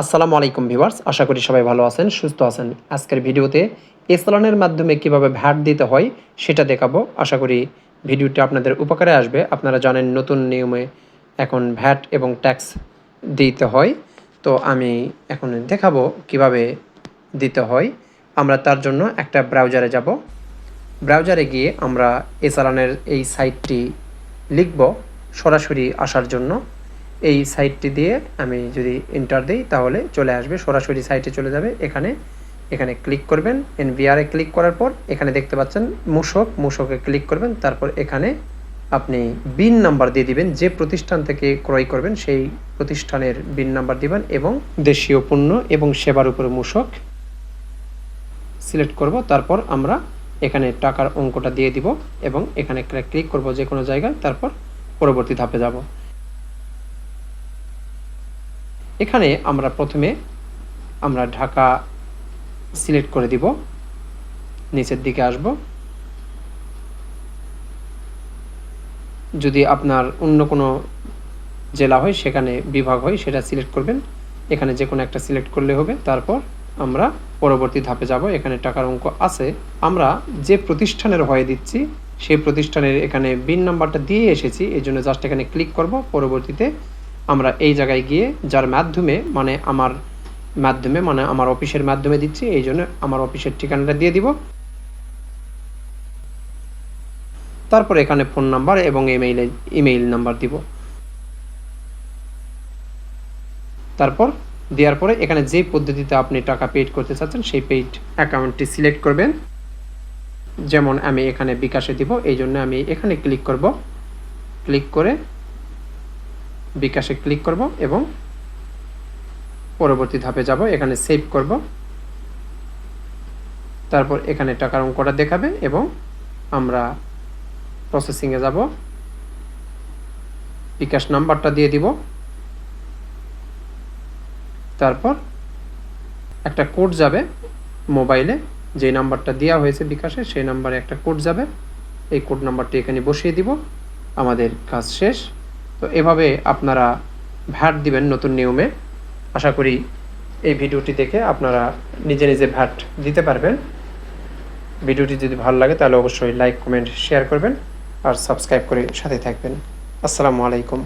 আসসালামু আলাইকুম ভিউয়ার্স, আশা করি সবাই ভালো আছেন, সুস্থ আছেন। আজকের ভিডিওতে এসলানের মাধ্যমে কীভাবে ভ্যাট দিতে হয় সেটা দেখাবো। আশা করি ভিডিওটি আপনাদের উপকারে আসবে। আপনারা জানেন নতুন নিয়মে এখন ভ্যাট এবং ট্যাক্স দিতে হয়। তো আমি এখন দেখাবো কীভাবে দিতে হয়। আমরা তার জন্য একটা ব্রাউজারে যাব। ব্রাউজারে গিয়ে আমরা এসালানের এই সাইটটি লিখব সরাসরি আসার জন্য। এই সাইটটি দিয়ে আমি যদি এন্টার দিই, তাহলে চলে আসবে। সরাসরি সাইটে চলে যাবে। এখানে এখানে ক্লিক করবেন। এন এনভিআরে ক্লিক করার পর, এখানে দেখতে পাচ্ছেন মূসক। মূসকে ক্লিক করবেন। তারপর এখানে আপনি বিন নাম্বার দিয়ে দিবেন। যে প্রতিষ্ঠান থেকে ক্রয় করবেন, সেই প্রতিষ্ঠানের বিন নাম্বার দিবেন এবং দেশীয় পণ্য এবং সেবার উপর মূসক সিলেক্ট করব। তারপর আমরা এখানে টাকার অঙ্কটা দিয়ে দিব এবং এখানে ক্লিক করব যে কোনো জায়গায়। তারপর পরবর্তী ধাপে যাব। এখানে আমরা প্রথমে আমরা ঢাকা সিলেক্ট করে দিব। নিচের দিকে আসব। যদি আপনার অন্য কোনো জেলা হয়, সেখানে বিভাগ হয়, সেটা সিলেক্ট করবেন। এখানে যে কোনো একটা সিলেক্ট করলে হবে। তারপর আমরা পরবর্তী ধাপে যাব। এখানে টাকার অঙ্ক আছে। আমরা যে প্রতিষ্ঠানের হয়ে দিচ্ছি, সেই প্রতিষ্ঠানের এখানে বিন নাম্বারটা দিয়ে এসেছি। এই জন্য জাস্ট এখানে ক্লিক করব। পরবর্তীতে আমরা এই জায়গায় গিয়ে যার মাধ্যমে মানে আমার মাধ্যমে মানে আমার অফিসের মাধ্যমে দিচ্ছি, এই জন্য আমার অফিসের ঠিকানাটা দিয়ে দিব। তারপর এখানে ফোন নাম্বার এবং ইমেইলে ইমেইল নাম্বার দিব। তারপর দেওয়ার পরে এখানে যে পদ্ধতিতে আপনি টাকা পেড করতে চাচ্ছেন, সেই পেইড অ্যাকাউন্টটি সিলেক্ট করবেন। যেমন আমি এখানে বিকাশে দিব, এই জন্য আমি এখানে ক্লিক করব। ক্লিক করে বিকাশে ক্লিক করব এবং পরবর্তী ধাপে যাব। এখানে সেভ করব। তারপর এখানে টাকার অঙ্কটা দেখাবে এবং আমরা প্রসেসিংয়ে যাব। বিকাশ নাম্বারটা দিয়ে দিব। তারপর একটা কোড যাবে মোবাইলে। যে নাম্বারটা দেওয়া হয়েছে বিকাশে, সেই নাম্বারে একটা কোড যাবে। এই কোড নাম্বারটি এখানে বসিয়ে দিব। আমাদের কাজ শেষ। তো এভাবে আপনারা ভ্যাট দিবেন নতুন নিয়মে। আশা করি এই ভিডিওটি দেখে আপনারা নিজে নিজে ভ্যাট দিতে পারবেন। ভিডিওটি যদি ভালো লাগে তাহলে অবশ্যই লাইক, কমেন্ট, শেয়ার করবেন আর সাবস্ক্রাইব করে সাথে থাকবেন। আসসালামু আলাইকুম।